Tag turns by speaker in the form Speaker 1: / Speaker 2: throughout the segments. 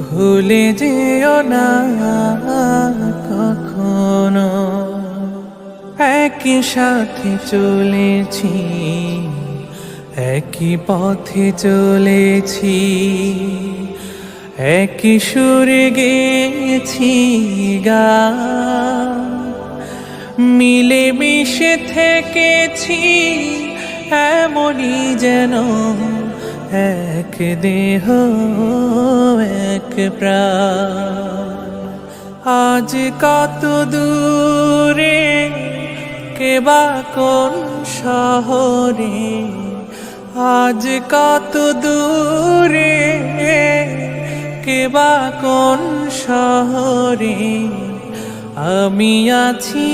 Speaker 1: ভুলে যেও না কখনো। একই সাথে চলেছি, একই পথে চলেছি, একই সুরে গেছি গা। মিলে মিশে থেকেছি, এমনই যেন এক দেহ, এক আজ কত দূরে কেবা কোন শহরে? আজ কত দূরে কেবা কোন শহরে? আমি আছি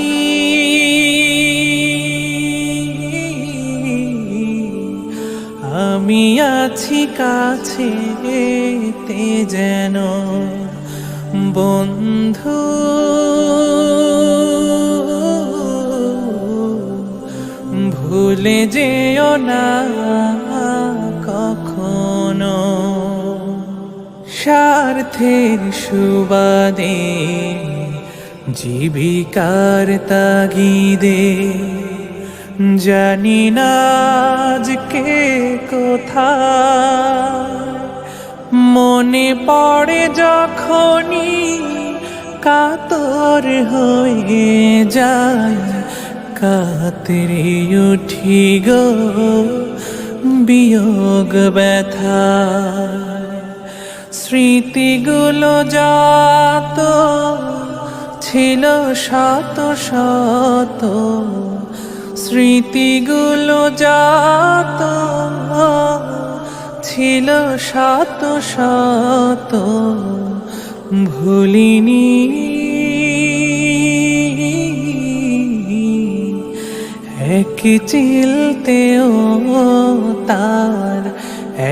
Speaker 1: আমি আছি কাছে তে যেন বন্ধু। ভুলে যেও না কখনো। স্বার্থের সুবাদে জীবিকার তাগিদে জানি না আজকে কোথায়। মনে পড়ে যখনই কাতর হয়ে যায়। কাতরে উঠি গো বিয়োগ ব্যথা। স্মৃতিগুলো যত ছিল শত শত স্মৃতিগুলো যত ছিল শত শত ভুলিনি। এক চিলতেও তার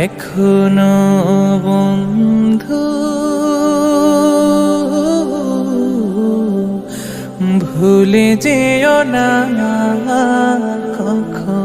Speaker 1: এখনও বন্ধু। ভুলে যেও না কখনো।